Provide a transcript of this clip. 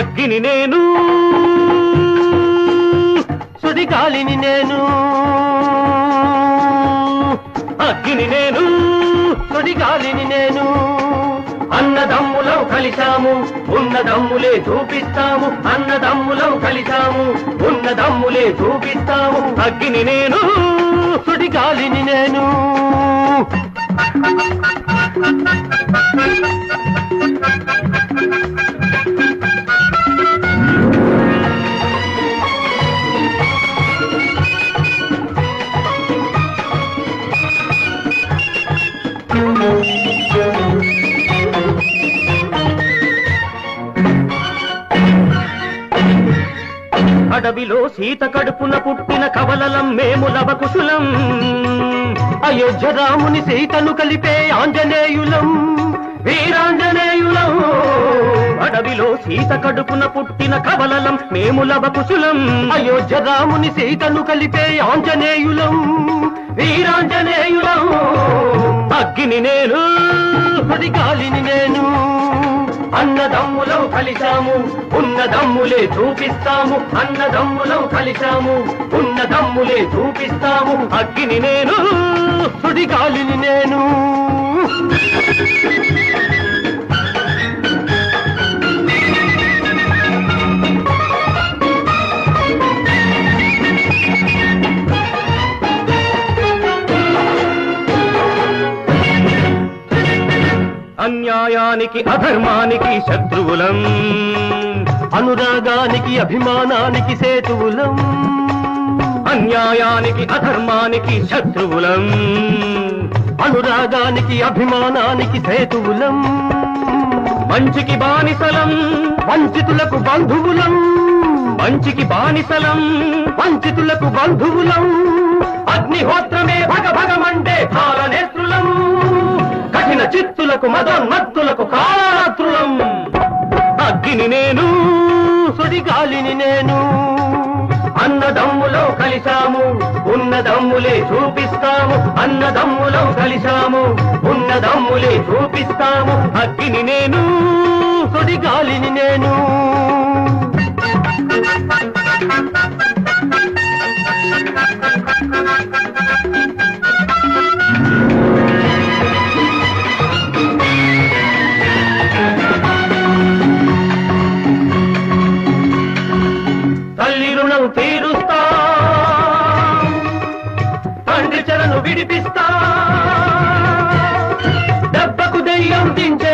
అగ్గిని నేను సుడిగాలిని నేను అగ్గిని నేను సుడిగాలిని నేను. అన్నదమ్ములం కలిశాము ఉన్నదమ్ములే చూపిస్తాము అన్నదమ్ములం కలిశాము ఉన్నదమ్ములే చూపిస్తాము. అగ్గిని నేను సుడిగాలిని నేను. అడవిలో సీత కడుపున పుట్టిన కవలలం మేము లవకుశులం. అయోధ్య రాముని సీతను కలిపే ఆంజనేయులం వీరాంజనేయులం. అడవిలో సీత కడుపున పుట్టిన కవలలం మేము లవకుశులం. అయోధ్య రాముని సీతను కలిపే ఆంజనేయులం వీరాంజనేయులం. అగ్గిని నేను పది గాలిని నేను. అన్నదమ్ములం కలిశాము ఉన్నదమ్ములే చూపిస్తాము అన్నదమ్ములం కలిశాము ఉన్నదమ్ములే చూపిస్తాము అగ్గిని నేను సుడిగాలిని నేను. అన్యాయానికి అధర్మానికి శత్రువులం. అనురాగానికి అభిమానానికి సేతువులం. అన్యాయానికి అధర్మానికి శత్రువులం. అనురాగానికి అభిమానానికి సేతువులం. మంచికి బానిసలం. వంచితులకు బంధువులం. మంచికి బానిసలం. వంచితులకు బంధువులం. అగ్నిహోత్రమే భగ భగమంటే కఠిన చిత్తులకు మదోన్మత్తులకు కాళరాత్రులం అగ్గిని నేను సుడిగాలిని నేను. అన్నదమ్ములో కలిశాము ఉన్నదమ్ములే చూపిస్తాము. అన్నదమ్ములో కలిశాము ఉన్నదమ్ములే చూపిస్తాము. అగ్గిని నేను సుడిగాలిని నేను. తల్లి విడిపిస్తా దెబ్బకు దెయ్యం దించేస్తా